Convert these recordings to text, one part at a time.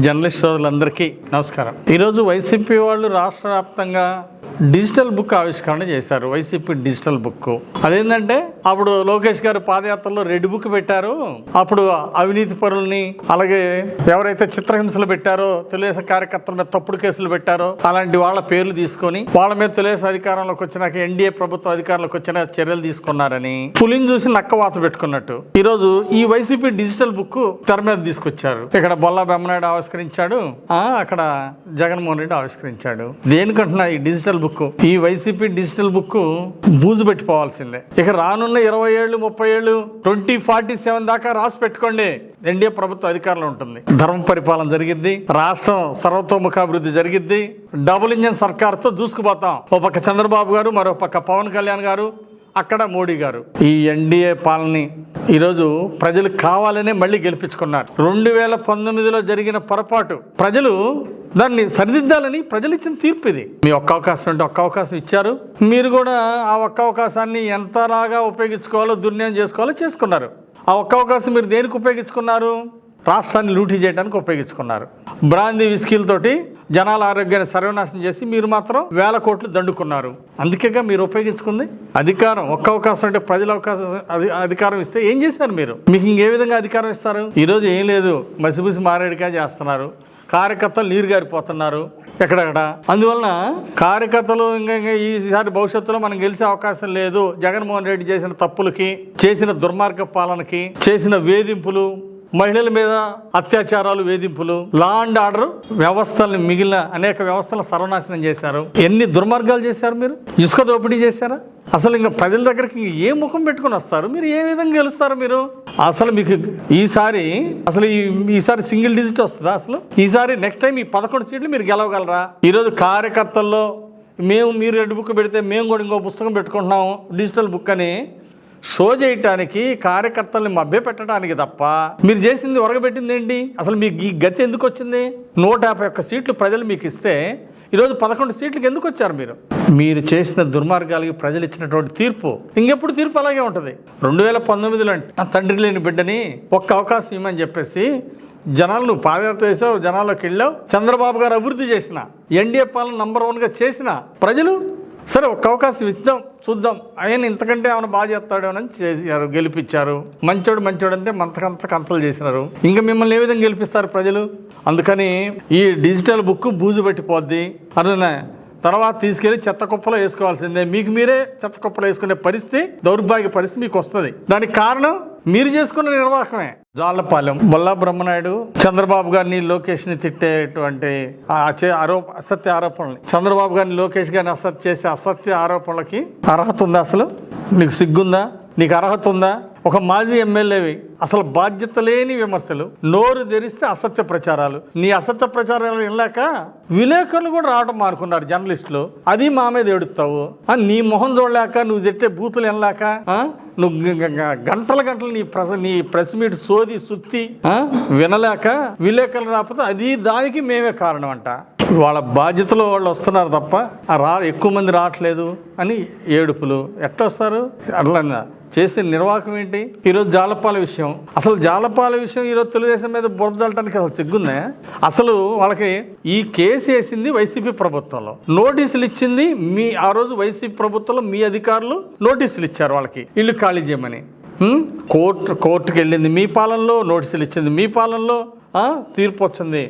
Journalist సోదరులందరికీ నమస్కారం. ఈరోజు వైసీపీ వాళ్ళు రాష్ట్ర వ్యాప్తంగా డిజిటల్ బుక్ ఆవిష్కరణ చేశారు వైసీపీ డిజిటల్ బుక్. అదేంటంటే అప్పుడు లోకేష్ గారు పాదయాత్రలో రెడ్ బుక్ పెట్టారు. అప్పుడు అవినీతి పరుల్ని అలాగే ఎవరైతే చిత్రహింసలు పెట్టారో తెలుగుదేశం కార్యకర్తల మీద తప్పుడు కేసులు పెట్టారో అలాంటి వాళ్ళ పేర్లు తీసుకొని వాళ్ళ మీద తెలుగుదేశం అధికారంలోకి వచ్చినాక ఎన్డీఏ ప్రభుత్వం అధికారంలోకి వచ్చిన చర్యలు తీసుకున్నారని పులిని చూసి నక్కవాత పెట్టుకున్నట్టు. ఈ రోజు ఈ వైసీపీ డిజిటల్ బుక్ తెర మీద తీసుకొచ్చారు. ఇక్కడ బొల్లా బెమ్మనాయుడు ఆవిష్కరించాడు. ఆ అక్కడ జగన్మోహన్ రెడ్డి ఆవిష్కరించాడు. దేనికంటున్నా ఈ డిజిటల్ బుక్ ఈ వైసీపీ డిజిటల్ బుక్ బూజు పెట్టిపోవాల్సిందే ఇక రానున్న ఇరవై ఏళ్ళు ముప్పై ఏళ్ళు ట్వంటీ ఫార్టీ సెవెన్ దాకా రాసి పెట్టుకోండి. ఎన్డీఏ ప్రభుత్వం అధికారంలో ఉంటుంది. ధర్మ పరిపాలన జరిగిద్ది రాష్ట్రం సర్వతోముఖాభివృద్ధి జరిగిద్ది. Double engine సర్కార్తో దూసుకుపోతాం. ఓ పక్క చంద్రబాబు గారు మరో పక్క పవన్ కళ్యాణ్ గారు అక్కడ మోడీ గారు. ఈ ఎన్డీఏ పాలని ఈరోజు ప్రజలు కావాలనే మళ్ళీ గెలిపించుకున్నారు. రెండు వేల పంతొమ్మిదిలో జరిగిన పొరపాటు ప్రజలు దాన్ని సరిదిద్దాలని ప్రజలు ఇచ్చిన తీర్పు ఇది. మీ ఒక్క అవకాశం అంటే ఒక్క అవకాశం ఇచ్చారు. మీరు కూడా ఆ ఒక్క అవకాశాన్ని ఎంతలాగా ఉపయోగించుకోవాలో దుర్నియం చేసుకోవాలో చేసుకున్నారు. ఆ ఒక్క అవకాశం మీరు దేనికి ఉపయోగించుకున్నారు? రాష్ట్రాన్ని లూటీ చేయడానికి ఉపయోగించుకున్నారు. బ్రాందీ విస్కీలతోటి జనాల ఆరోగ్యాన్ని సర్వనాశనం చేసి మీరు మాత్రం వేల కోట్లు దండుకున్నారు. అందుకేగా మీరు ఉపయోగించుకుంది? అధికారం ఒక్క అవకాశం అంటే ప్రజల అవకాశం అధికారం ఇస్తే ఏం చేస్తారు మీరు? మీకు ఇంకే విధంగా అధికారం ఇస్తారు? ఈరోజు ఏం లేదు. మసిబుసి మారేడుగా చేస్తున్నారు. కార్యకర్తలు నీరు గారిపోతున్నారు ఎక్కడెక్కడ? అందువలన కార్యకర్తలు ఇంకా ఇంకా ఈసారి భవిష్యత్తులో మనం గెలిచే అవకాశం లేదు. జగన్మోహన్ రెడ్డి చేసిన తప్పులకి చేసిన దుర్మార్గ పాలనకి చేసిన వేధింపులు మహిళల మీద అత్యాచారాలు వేధింపులు లా అండ్ ఆర్డర్ వ్యవస్థలను మిగిలిన అనేక వ్యవస్థలను సర్వనాశనం చేశారు. ఎన్ని దుర్మార్గాలు చేశారు మీరు? ఇసుక దోపిడీ చేశారా? అసలు ఇంకా ప్రజల దగ్గరికి ఇంక ఏ ముఖం పెట్టుకొని వస్తారు? మీరు ఏ విధంగా గెలుస్తారు మీరు? అసలు మీకు ఈసారి అసలు ఈ ఈసారి సింగిల్ డిజిట్ వస్తుందా అసలు? ఈసారి నెక్స్ట్ టైం ఈ పదకొండు సీట్లు మీరు గెలవగలరా? ఈరోజు కార్యకర్తల్లో మేము మీరు రెడ్ బుక్ పెడితే మేము కూడా ఇంకో పుస్తకం పెట్టుకుంటున్నాము డిజిటల్ బుక్ అని. షో చేయటానికి కార్యకర్తల్ని మభ్య పెట్టడానికి తప్ప మీరు చేసింది ఒరగబెట్టింది ఏంటి? అసలు మీకు ఈ గతి ఎందుకు వచ్చింది? నూట యాభై ఒక్క సీట్లు ప్రజలు మీకు ఇస్తే ఈరోజు పదకొండు సీట్లకు ఎందుకు వచ్చారు మీరు? మీరు చేసిన దుర్మార్గాలకి ప్రజలు ఇచ్చినటువంటి తీర్పు ఇంకెప్పుడు తీర్పు అలాగే ఉంటుంది. రెండు వేల పంతొమ్మిదిలో నా తండ్రి లేని బిడ్డని ఒక్క అవకాశం ఇవ్వమని చెప్పేసి జనాలు నువ్వు పాదయాత్ర చేసావు జనాల్లోకి వెళ్ళావు చంద్రబాబు గారు అభివృద్ధి చేసిన ఎన్డీఏ పాలన నంబర్ వన్గా చేసిన ప్రజలు సరే ఒక్క అవకాశం ఇద్దాం చూద్దాం. ఆయన ఇంతకంటే ఏమైనా బాగా చేస్తాడేమని చేశారు గెలిపించారు. మంచోడు మంచోడు అంటే మంతకంత కంతలు చేసినారు. ఇంకా మిమ్మల్ని ఏ విధంగా గెలిపిస్తారు ప్రజలు? అందుకని ఈ డిజిటల్ బుక్ బూజు పెట్టిపోద్ది. అట్లనే తర్వాత తీసుకెళ్ళి చెత్త కుప్పలో వేసుకోవాల్సిందే. మీకు మీరే చెత్త కుప్పలో వేసుకునే పరిస్థితి దౌర్భాగ్య పరిస్థితి మీకు వస్తుంది. దానికి కారణం మీరు చేసుకున్న నిర్వాహకమే. జాలపాలెం బొల్లా బ్రహ్మనాయుడు చంద్రబాబు గారిని లోకేష్ని తిట్టేటువంటి ఆరోప అసత్య ఆరోపణలు చంద్రబాబు గారిని లోకేష్ గారిని అసత్య చేసే అసత్య ఆరోపణలకి అర్హత ఉందా అసలు? మీకు సిగ్గుందా? నీకు అర్హత ఉందా? ఒక మాజీ ఎమ్మెల్యేవి అసలు బాధ్యత లేని విమర్శలు నోరు తెరిస్తే అసత్య ప్రచారాలు. నీ అసత్య ప్రచారాలు వెళ్ళాక విలేకరులు కూడా రావడం మానుకున్నారు జర్నలిస్టులు. అది మా మీద ఏడుస్తావు. నీ మొహం చూడలేక నువ్వు తిట్టే బూతులు వెళ్ళాక నువ్వు గంటల గంటలు నీ ప్రస నీ ప్రెస్ మీట్ సోది సుత్తి వినలేక విలేకరులు రాకపోతే అది దానికి మేమే కారణం అంట వాళ్ళ బాధ్యతలో వాళ్ళు వస్తున్నారు తప్ప రా ఎక్కువ మంది రావట్లేదు అని ఏడుపులు. ఎట్లా వస్తారు? అట్లా చేసే నిర్వాహకం ఏంటి? ఈరోజు జాలపాల విషయం. అసలు జాలపాల విషయం ఈరోజు తెలుగుదేశం మీద బురద చల్లటానికి అసలు సిగ్గుందా? అసలు వాళ్ళకి ఈ కేసు వేసింది వైసీపీ ప్రభుత్వంలో. నోటీసులు ఇచ్చింది మీ ఆ రోజు వైసీపీ ప్రభుత్వంలో మీ అధికారులు నోటీసులు ఇచ్చారు వాళ్ళకి. ఇల్లు ఖాళీ చేయమని. కోర్టు కోర్టుకి వెళ్ళింది మీ పాలనలో నోటీసులు ఇచ్చింది మీ పాలనలో తీర్పు వచ్చింది.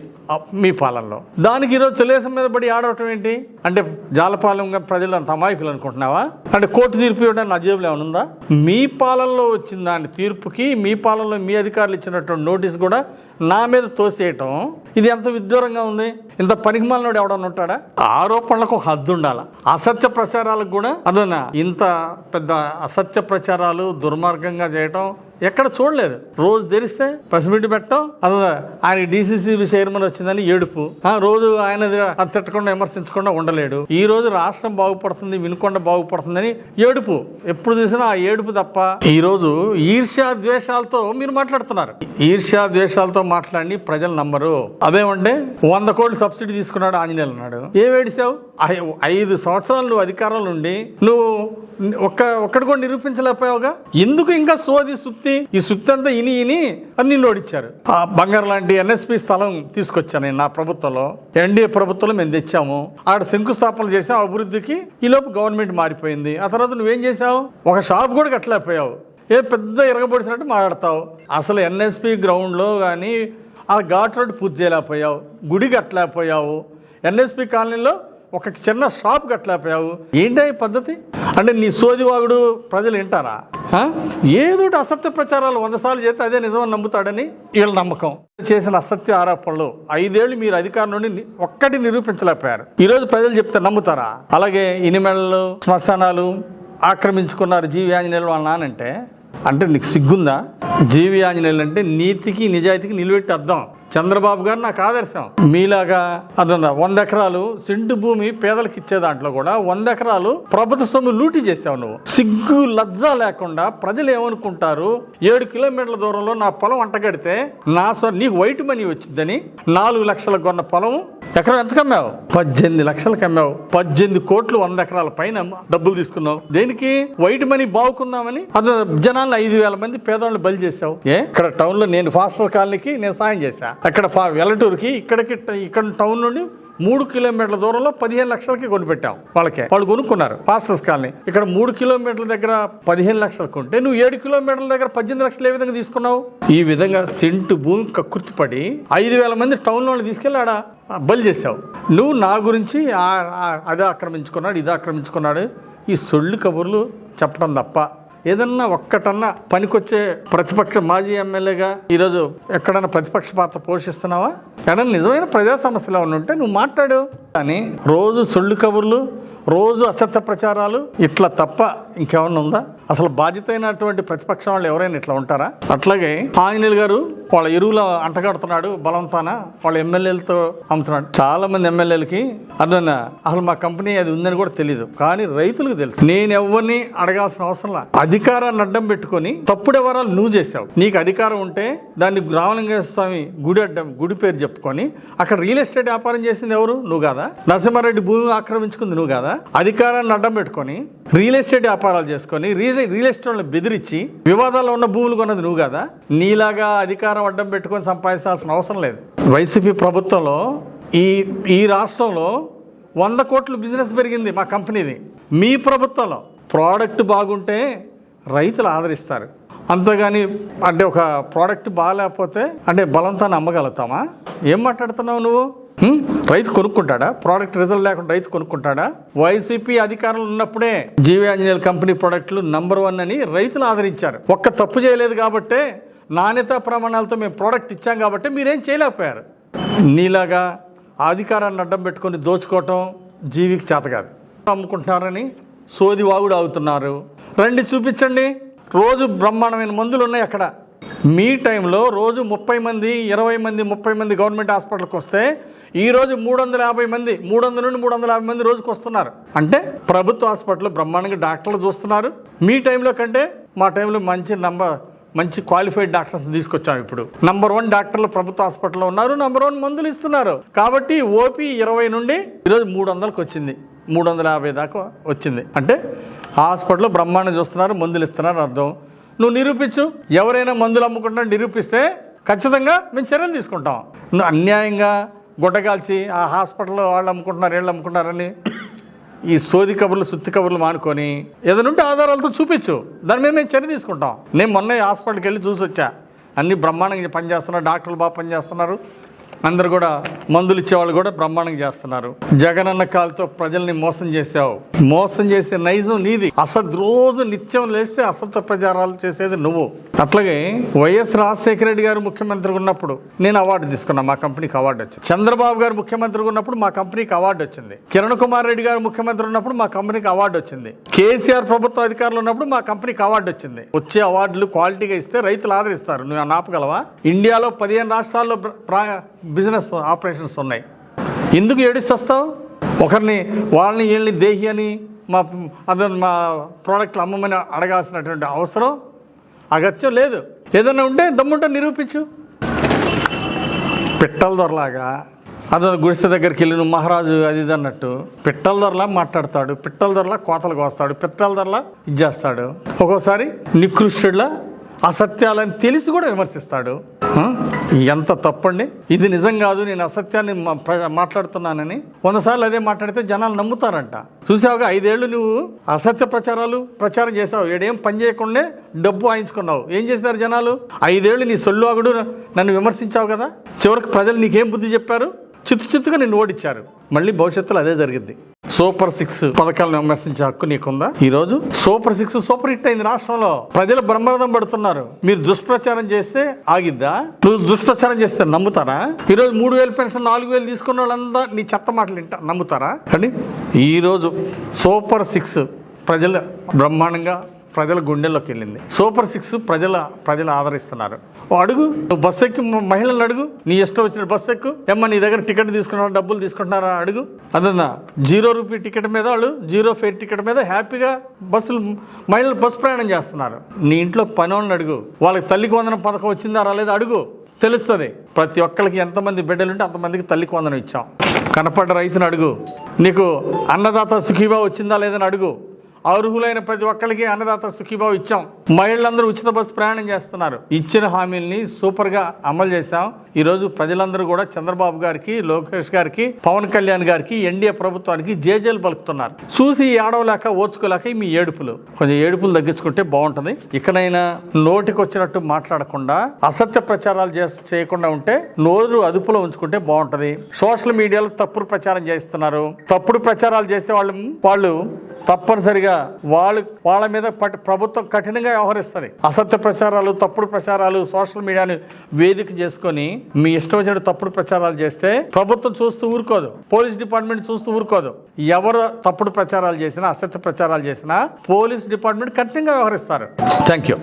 మీ పాలనలో. దానికి ఈరోజు తెలుగుదేశం మీద పడి ఆడవటం ఏంటి? అంటే జాలపాలెంగా ప్రజలు అంత అమాయకులు అనుకుంటున్నావా? అంటే కోర్టు తీర్పు ఇవ్వడానికి నా జేబులో ఏమైనా ఉందా? మీ పాలనలో వచ్చిన దాని తీర్పుకి మీ పాలనలో మీ అధికారులు ఇచ్చినటువంటి నోటీస్ కూడా నా మీద తోసేయటం ఇది ఎంత విద్యూరంగా ఉంది? ఇంత పనికిమాలినోడు ఎవడన్నా ఉంటాడా? ఆరోపణలకు హద్దు ఉండాల? అసత్య ప్రచారాలకు కూడా? అదనా ఇంత పెద్ద అసత్య ప్రచారాలు దుర్మార్గంగా చేయటం ఎక్కడ చూడలేదు. రోజు తెరిస్తే ప్రెస్ మీట్ పెట్టడం అదే ఆయన డీసీసీబీ చైర్మన్ వచ్చిందని ఏడుపు. ఆ రోజు ఆయన అది తిట్టకుండా విమర్శించకుండా ఉండలేడు. ఈ రోజు రాష్ట్రం బాగుపడుతుంది వినుకొండ బాగుపడుతుందని ఏడుపు. ఎప్పుడు చూసినా ఆ ఏడుపు తప్ప. ఈ రోజు ఈర్ష్యా ద్వేషాలతో మీరు మాట్లాడుతున్నారు. ఈర్ష్యా ద్వేషాలతో మాట్లాడి ప్రజలు నమ్మరు. అదేమంటే వంద కోట్లు సబ్సిడీ తీసుకున్నాడు ఆంజనేయులు అన్నాడు. ఏ వేడిసావు ఐ- ఐదు సంవత్సరాలు నువ్వు అధికారంలో ఉండి నువ్వు ఒక్క ఒక్కటి కూడా నిరూపించలేకపోయావుగా? ఎందుకు ఇంకా సోది సుత్తి? ఈ సుత్తి అంతా ఇని ఇని అని లోడిచ్చారు ఆ బంగారు లాంటి ఎన్ఎస్పి స్థలం తీసుకొచ్చారు. తీసుకొచ్చాను నా ప్రభుత్వంలో. ఎన్డీఏ ప్రభుత్వంలో మేము తెచ్చాము. ఆడ శంకుస్థాపనలు చేసాం అభివృద్ధికి ఈలోపు గవర్నమెంట్ మారిపోయింది. ఆ తర్వాత నువ్వేం చేసావు ఒక షాప్ కూడా కట్టలేకపోయావు. ఏ పెద్ద ఇరగబడిసినట్టు మాట్లాడతావు. అసలు ఎన్ఎస్పి గ్రౌండ్లో కానీ ఆ ఘాట్ రోడ్ పూర్తి చేయలేకపోయావు. గుడి కట్టలేకపోయావు. ఎన్ఎస్పి కాలనీలో ఒక చిన్న షాప్ కట్టలేకపోయావు. ఏంటి ఈ పద్ధతి? అంటే నీ సోదివాగుడు ప్రజలు వింటారా? ఏదోటి ఏదో అసత్య ప్రచారాలు వంద సార్లు చేస్తే అదే నిజమని నమ్ముతాడని వీళ్ళ నమ్మకం. చేసిన అసత్య ఆరోపణలు ఐదేళ్ళు మీరు అధికారం నుండి ఒక్కటి నిరూపించలేకపోయారు. ఈరోజు ప్రజలు చెప్తే నమ్ముతారా? అలాగే ఇనిమెళ్ళు శ్మశానాలు ఆక్రమించుకున్నారు జీవి ఆంజనేయులు వాళ్ళ నానంటే అంటే నీకు సిగ్గుందా? జీవి ఆంజనేయులు అంటే నీతికి నిజాయితీకి నిలబెట్టి అర్థం చంద్రబాబు గారు నాకు ఆదర్శం. మీలాగా అదన్నా వంద ఎకరాలు సింటు భూమి పేదలకు ఇచ్చే దాంట్లో కూడా వంద ఎకరాలు ప్రభుత్వ సొమ్ము లూటీ చేసావు నువ్వు. సిగ్గు లజ్జ లేకుండా ప్రజలు ఏమనుకుంటారు? ఏడు కిలోమీటర్ల దూరంలో నా పొలం అంటగడితే నా సో నీకు వైట్ మనీ వచ్చిందని నాలుగు లక్షల కొన్న పొలం ఎకరం ఎంత కమ్మావు? పద్దెనిమిది లక్షలకు అమ్మావు పద్దెనిమిది కోట్లు వంద ఎకరాల పైన డబ్బులు తీసుకున్నావు. దేనికి? వైట్ మనీ బాగుకుందామని? అది జనాలు ఐదు వేల మంది పేదవాళ్ళు బలి చేసావు ఏ? ఇక్కడ టౌన్లో నేను ఫాస్టర్ కాలనీకి నేను సాయం చేశా. అక్కడ వెల్లటూరుకి ఇక్కడికి ఇక్కడ టౌన్ నుండి మూడు కిలోమీటర్ల దూరంలో పదిహేను లక్షలకి కొనిపెట్టాం వాళ్ళకే. వాళ్ళు కొనుక్కున్నారు ఫాస్టర్స్ కాలనీ. ఇక్కడ మూడు కిలోమీటర్ల దగ్గర పదిహేను లక్షలు కొంటే నువ్వు ఏడు కిలోమీటర్ల దగ్గర పద్దెనిమిది లక్షలు ఏ విధంగా తీసుకున్నావు? ఈ విధంగా సెంటు భూమి కక్కుర్తిపడి ఐదు వేల మంది టౌన్ వాళ్ళు తీసుకెళ్ళి ఆడ బలి చేసావు నువ్వు నా గురించి అది ఆక్రమించుకున్నాడు ఇది ఆక్రమించుకున్నాడు. ఈ సొళ్ళు కబుర్లు చెప్పడం తప్ప ఏదన్నా ఒక్కటన్నా పనికొచ్చే ప్రతిపక్ష మాజీ ఎమ్మెల్యేగా ఈరోజు ఎక్కడన్నా ప్రతిపక్ష పాత్ర పోషిస్తున్నావా? ఎక్కడ నిజమైన ప్రజా సమస్యలు ఉంటే నువ్వు మాట్లాడు. కానీ రోజు సొళ్ళు కబుర్లు రోజు అసత్య ప్రచారాలు ఇట్లా తప్ప ఇంకేమన్నా ఉందా? అసలు బాధ్యత అయినటువంటి ప్రతిపక్షం వాళ్ళు ఎవరైనా ఇట్లా ఉంటారా? అట్లాగే ఆంజనేయులు గారు వాళ్ళ ఎరువులు అంటగడుతున్నాడు బలవంతాన వాళ్ళ ఎమ్మెల్యేలతో అమ్ముతున్నాడు. చాలా మంది ఎమ్మెల్యేలకి అర్థం అసలు మా కంపెనీ అది ఉందని కూడా తెలియదు కానీ రైతులకు తెలుసు. నేను ఎవరిని అడగాల్సిన అవసరం లేదు అధికారాన్ని అడ్డం పెట్టుకొని తప్పుడు వివరాలు నువ్వు చేసావు నీకు అధికారం ఉంటే దాన్ని రామలింగేశ్వర స్వామి గుడి అడ్డం గుడి పేరు చెప్పుకొని అక్కడ రియల్ ఎస్టేట్ వ్యాపారం చేసింది ఎవరు? నువ్వు కాదా? నరసింహారెడ్డి భూమి ఆక్రమించుకుంది నువ్వు కాదా? అధికారాన్ని అడ్డం పెట్టుకొని రియల్ ఎస్టేట్ వ్యాపారాలు చేసుకొని రియల్ రియల్ ఎస్టేట్ బెదిరించి వివాదాల్లో ఉన్న భూములు కొన్నది నువ్వు కదా? నీలాగా అధికారం అడ్డం పెట్టుకొని సంపాదించాల్సిన అవసరం లేదు. వైసీపీ ప్రభుత్వంలో ఈ ఈ రాష్ట్రంలో వంద కోట్లు బిజినెస్ పెరిగింది మా కంపెనీది. మీ ప్రభుత్వంలో ప్రోడక్ట్ బాగుంటే రైతులు ఆదరిస్తారు. అంతేగాని అంటే ఒక ప్రోడక్ట్ బాగాలేకపోతే అంటే బలంతా నమ్మగలుగుతామా? ఏం మాట్లాడుతున్నావు నువ్వు? రైతు కొనుక్కుంటాడా? ప్రోడక్ట్ రిజల్ట్ లేకుండా రైతు కొనుక్కుంటాడా? వైసీపీ అధికారంలో ఉన్నప్పుడే జీవి ఆంజనేయుల కంపెనీ ప్రోడక్ట్లు నంబర్ వన్ అని రైతులు ఆదరించారు. ఒక్క తప్పు చేయలేదు కాబట్టే నాణ్యతా ప్రమాణాలతో మేము ప్రోడక్ట్ ఇచ్చాం కాబట్టి మీరేం చేయలేకపోయారు. నీలాగా అధికారాన్ని అడ్డం పెట్టుకొని దోచుకోవటం జీవికి చేతగాదు అమ్ముకుంటున్నారని సోది వాగుడు అవుతున్నారు రండి చూపించండి. రోజు బ్రహ్మాండమైన మందులు ఉన్నాయి అక్కడ. మీ టైంలో రోజు ముప్పై మంది ఇరవై మంది ముప్పై మంది గవర్నమెంట్ హాస్పిటల్కి వస్తే ఈరోజు మూడు వందల యాభై మంది మూడు వందల నుండి మూడు వందల యాభై మంది రోజుకి వస్తున్నారు. అంటే ప్రభుత్వ హాస్పిటల్లో బ్రహ్మాండంగా డాక్టర్లు చూస్తున్నారు. మీ టైంలో కంటే మా టైంలో మంచి నంబర్ మంచి క్వాలిఫైడ్ డాక్టర్స్ తీసుకొచ్చాం ఇప్పుడు. నంబర్ వన్ డాక్టర్లు ప్రభుత్వ హాస్పిటల్లో ఉన్నారు నంబర్ వన్ మందులు ఇస్తున్నారు. కాబట్టి ఓపీ ఇరవై నుండి ఈరోజు మూడు వందలకు వచ్చింది. మూడు వందల యాభై దాకా వచ్చింది. అంటే హాస్పిటల్లో బ్రహ్మాండం చూస్తున్నారు మందులు ఇస్తున్నారు అర్థం. నువ్వు నిరూపించు. ఎవరైనా మందులు అమ్ముకుంటా నిరూపిస్తే ఖచ్చితంగా మేము చర్యలు తీసుకుంటాం. నువ్వు అన్యాయంగా గుడ్డగాల్చి ఆ హాస్పిటల్లో వాళ్ళు అమ్ముకుంటున్నారు వీళ్ళు అమ్ముకుంటున్నారని ఈ సోది కబుర్లు సుత్తి కబుర్లు మానుకొని ఏదైనా ఉంటే ఆధారాలతో చూపించు. దాని మీద మేము చర్య తీసుకుంటాం. నేను మొన్న హాస్పిటల్కి వెళ్ళి చూసి వచ్చా అన్ని బ్రహ్మాండంగా పనిచేస్తున్నారు డాక్టర్లు బాగా పనిచేస్తున్నారు. అందరు కూడా మందులు ఇచ్చేవాళ్ళు కూడా బ్రహ్మాండంగా చేస్తున్నారు. జగనన్న కాలుతో ప్రజల్ని మోసం చేసావు మోసం చేసే నైజం నీది. అసలు రోజు నిత్యం లేస్తే అసత్య ప్రచారాలు చేసేది నువ్వు. అట్లాగే వైఎస్ రాజశేఖర రెడ్డి గారు ముఖ్యమంత్రిగా ఉన్నప్పుడు నేను అవార్డు తీసుకున్నా మా కంపెనీకి అవార్డు వచ్చింది. చంద్రబాబు గారు ముఖ్యమంత్రిగా ఉన్నప్పుడు మా కంపెనీకి అవార్డు వచ్చింది. కిరణ్ కుమార్ రెడ్డి గారు ముఖ్యమంత్రి ఉన్నప్పుడు మా కంపెనీకి అవార్డు వచ్చింది. కేసీఆర్ ప్రభుత్వ అధికారులు ఉన్నప్పుడు మా కంపెనీకి అవార్డు వచ్చింది. వచ్చే అవార్డులు క్వాలిటీగా ఇస్తే రైతులు ఆదరిస్తారు. నువ్వు నాపగలవా ఇండియాలో పదిహేను రాష్ట్రాల్లో బిజినెస్ ఆపరేషన్స్ ఉన్నాయి. ఎందుకు ఏడిస్తావు ఒకరిని వాళ్ళని వీళ్ళని దేహి అని మా అతను మా ప్రోడక్ట్లు అమ్మమని అడగాల్సినటువంటి అవసరం? అగత్యం లేదు. ఏదైనా ఉంటే దమ్ముంటే నిరూపించు. పిట్టల దొరలాగా అతను గుడిసె దగ్గరికి వెళ్ళి నువ్వు మహారాజు అది ఇది అన్నట్టు పిట్టల దొరలా మాట్లాడతాడు. పిట్టల దొరలా కోతలు కోస్తాడు. పిట్టల దొరలా ఇది చేస్తాడు. ఒక్కోసారి నికృష్టుడిలా అసత్యాలని తెలిసి కూడా విమర్శిస్తాడు. ఎంత తప్పండి? ఇది నిజం కాదు నేను అసత్యాన్ని మా- ప్ర- మాట్లాడుతున్నానని. వందసార్లు అదే మాట్లాడితే జనాలు నమ్ముతారంట. చూసావుగా ఐదేళ్ళు నువ్వు అసత్య ప్రచారాలు ప్రచారం చేసావు ఏడేం పని చేయకుండా డబ్బు వాయించుకున్నావు ఏం చేశారు జనాలు? ఐదేళ్ళు నీ సొల్లువాగుడు నన్ను విమర్శించావు కదా? చివరికి ప్రజలు నీకేం బుద్ధి చెప్పారు? చిత్తు చిత్తుగా నిన్ను ఓడిచ్చారు. మళ్ళీ భవిష్యత్తులో అదే జరిగింది సూపర్ సిక్స్ పథకాలను విమర్శించే హక్కు నీకుందా? ఈ రోజు సూపర్ సిక్స్ సూపర్ హిట్ అయింది రాష్ట్రంలో. ప్రజలు బ్రహ్మరథం పడుతున్నారు. మీరు దుష్ప్రచారం చేస్తే ఆగిద్దా? నువ్వు దుష్ప్రచారం చేస్తే నమ్ముతారా? ఈ రోజు మూడు వేలు పెన్షన్ నాలుగు వేలు తీసుకున్న వాళ్ళంతా నీ చెత్త మాటలు వింటా. నమ్ముతారా? కానీ ఈ రోజు సూపర్ సిక్స్ ప్రజలు బ్రహ్మాండంగా ప్రజల గుండెల్లోకి వెళ్ళింది. సూపర్ సిక్స్ ప్రజల ప్రజలు ఆదరిస్తున్నారు. ఓ అడుగు. బస్సు ఎక్కి మ- మహిళలను అడుగు. నీ ఇష్టం వచ్చిన బస్సు ఎక్కు. ఏమ్మా నీ దగ్గర టికెట్ తీసుకున్నారా డబ్బులు తీసుకుంటున్నారా? అడుగు. అదన్నా జీరో రూపీ టికెట్ మీద వాళ్ళు జీరో ఫేర్ టికెట్ మీద హ్యాపీగా బస్సులు మహిళలు బస్సు ప్రయాణం చేస్తున్నారు. నీ ఇంట్లో పని వాళ్ళని అడుగు. వాళ్ళకి తల్లికి వందన పథకం వచ్చిందా రాలేదు? అడుగు. తెలుస్తుంది. ప్రతి ఒక్కరికి ఎంతమంది బిడ్డలుంటే అంతమందికి తల్లికి వందనం ఇచ్చాం. కనపడ్డ రైతుని అడుగు. నీకు అన్నదాత సుఖీబా వచ్చిందా లేదని అడుగు. అర్హులైన ప్రతి ఒక్కరికి అన్నదాత సుఖీభావ ఇచ్చాం. మహిళలందరూ ఉచిత బస్సు ప్రయాణం చేస్తున్నారు. ఇచ్చిన హామీల్ని సూపర్గా అమలు చేశాం. ఈరోజు ప్రజలందరూ కూడా చంద్రబాబు గారికి లోకేష్ గారికి పవన్ కళ్యాణ్ గారికి ఎన్డీఏ ప్రభుత్వానికి జేజేలు పలుకుతున్నారు. చూసి ఏడవలేక ఓచుకోలేక మీ ఏడుపులు. కొంచెం ఏడుపులు తగ్గించుకుంటే బాగుంటుంది. ఇక్కడైనా నోటికి వచ్చినట్టు మాట్లాడకుండా అసత్య ప్రచారాలు చేయకుండా ఉంటే నోరు అదుపులో ఉంచుకుంటే బాగుంటుంది. సోషల్ మీడియాలో తప్పుడు ప్రచారం చేస్తున్నారు. తప్పుడు ప్రచారాలు చేసే వాళ్ళు వాళ్ళు తప్పనిసరిగా వాళ్ళు వాళ్ళ మీద ప్రభుత్వం కఠినంగా వ్యవహరిస్తుంది. అసత్య ప్రచారాలు తప్పుడు ప్రచారాలు సోషల్ మీడియాను వేదిక చేసుకొని మీ ఇష్టం వచ్చినట్టు తప్పుడు ప్రచారాలు చేస్తే ప్రభుత్వం చూస్తూ ఊరుకోదు. పోలీస్ డిపార్ట్మెంట్ చూస్తూ ఊరుకోదు. ఎవరు తప్పుడు ప్రచారాలు చేసినా అసత్య ప్రచారాలు చేసినా పోలీస్ డిపార్ట్మెంట్ కఠినంగా వ్యవహరిస్తారు. Thank you